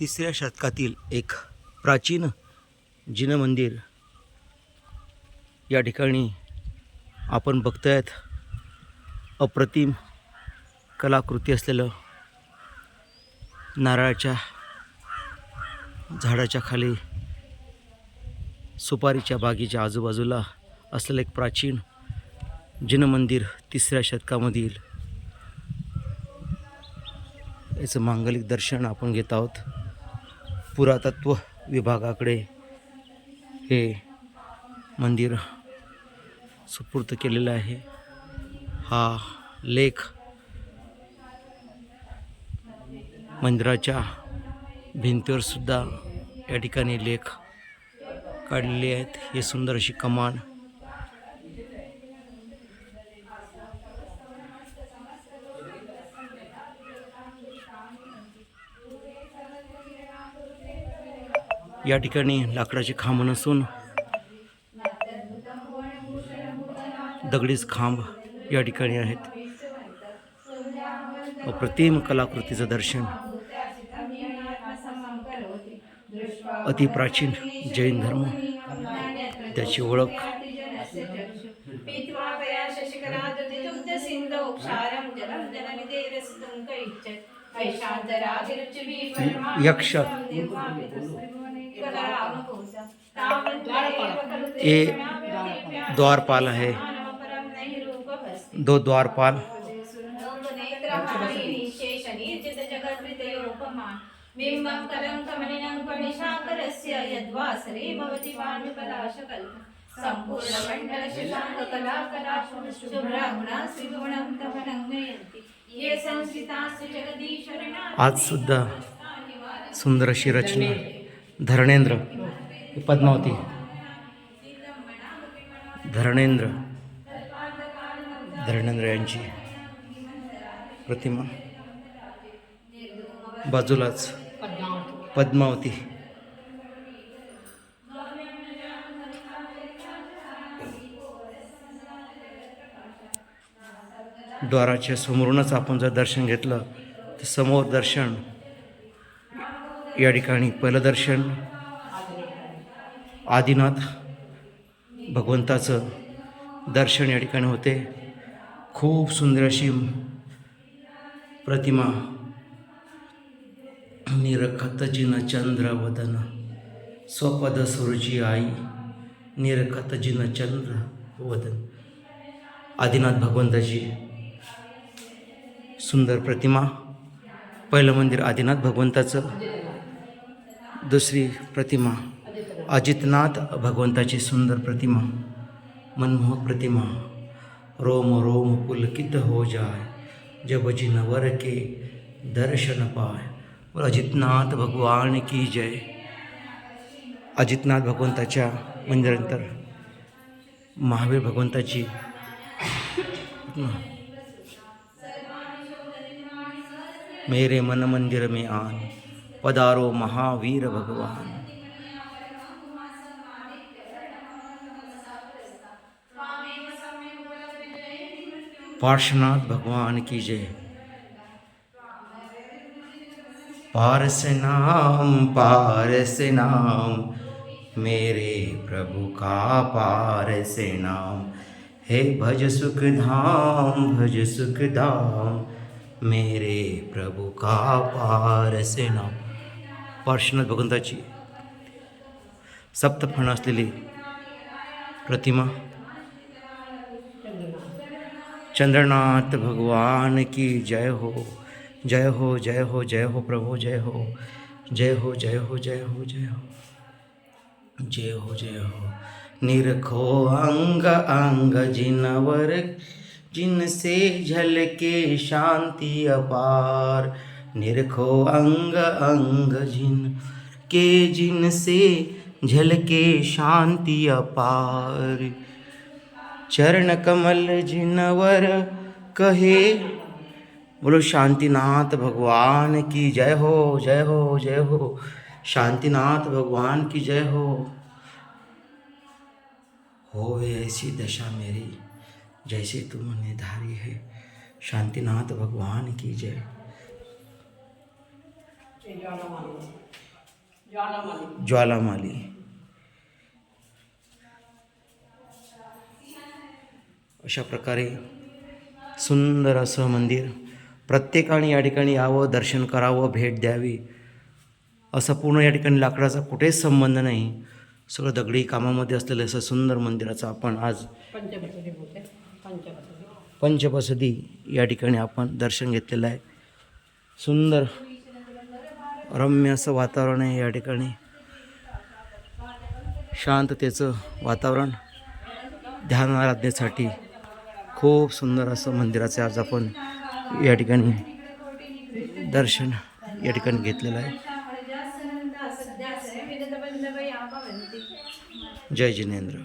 तिसऱ्या शतकातील एक प्राचीन जिन मंदिर या ठिकाणी आपण बघतायत अप्रतिम कलाकृती असलेलं नारळाच्या झाडाच्या खाली सुपारीच्या बागेच्या आजूबाजूला असलेलं एक प्राचीन जिन मंदिर तिसऱ्या शतकामधील. याचं मांगलिक दर्शन आपण घेत आहोत. पुरातत्व विभागाकडे हे मंदिर सुपूर्त केलेलं आहे. हा लेख मंदिराच्या भिंतीवर सुद्धा या ठिकाणी लेख काढलेले आहेत. हे सुंदर अशी कमान या ठिकाणी लाकडाचे खांब नसून दगडीच खांब या ठिकाणी आहेत. अप्रतिम कलाकृतीचं दर्शन. अति प्राचीन जैन धर्म. त्याची ओळख. यक्ष ये द्वारपाल है। दो द्वारपाल। बिम्बं यद्वासरे भवति पाण्डुपलाशकल्प ये आज सुद्धा सुंदर अशी रचना। धरणेंद्र पद्मावती. धरणेंद्र. धरणेंद्र यांची प्रतिमा. बाजूलाच पद्मावती. द्वाराच्या समोरूनच आपण जर दर्शन घेतलं तर समोर दर्शन या ठिकाणी पहिलं दर्शन आदिनाथ भगवंताचं दर्शन या ठिकाणी होते. खूप सुंदर अशी प्रतिमा. निरखतजिन चंद्रवदन चंद्र वदन स्वपद सुरुची आई निरखत चंद्रवदन. वदन आदिनाथ भगवंताची सुंदर प्रतिमा. पहिलं मंदिर आदिनाथ भगवंताचं. दुसरी प्रतिमा, अजितनाथ भगवंताची सुंदर प्रतिमा, मनमोहक प्रतिमा, रोम रोम पुलकित हो जाए जब जिनवर के दर्शन पाए और अजितनाथ भगवान की जय. अजितनाथ भगवंताच्या मंदिरानंतर महावीर भगवंता भगवंताची मेरे मन मंदिर में आन। पधारो महावीर भगवान। पार्श्वनाथ भगवान की जय। पारस नाम पारस नाम, मेरे प्रभु का पारस नाम। हे भज सुख धाम, भज सुख धाम, मेरे प्रभु का पारस नाम। पार्श्वनाथ भगवंताची सप्तफण असलेली प्रतिमा. चंद्रनाथ भगवान की जय हो जय हो जय हो जय हो प्रभु, जय हो जय हो जय हो जय हो जय हो जय हो जय हो. निरखो अंग अंग जिनवर, जिनसे झलके शांति अपार। निरखो अंग अंग जिन के जिनसे झलके शांति अपार। चरण कमल जिनवर कहे, बोलो, शांतिनाथ भगवान की जय हो जय हो जय हो। शांतिनाथ भगवान की जय हो। होवे ऐसी दशा मेरी, जैसे तुमने धारी है। शांतिनाथ भगवान की जय। ज्वालामाली. अशा प्रकारे सुंदर असं मंदिर प्रत्येकाने या ठिकाणी यावं दर्शन करावं भेट द्यावी असं पूर्ण या ठिकाणी लाकडाचा कुठेच संबंध नाही. सगळं दगडी कामामध्ये असलेलं असं सुंदर मंदिराचं आपण आज पंचबसदी या ठिकाणी आपण दर्शन घेतलेलं आहे. सुंदर रम्य असं वातावरण आहे या ठिकाणी. शांततेचं वातावरण ध्यान आराधनेसाठी खूप सुंदर असं मंदिराचं आज आपण या ठिकाणी दर्शन या ठिकाणी घेतलेलं आहे. जय जिनेंद्र.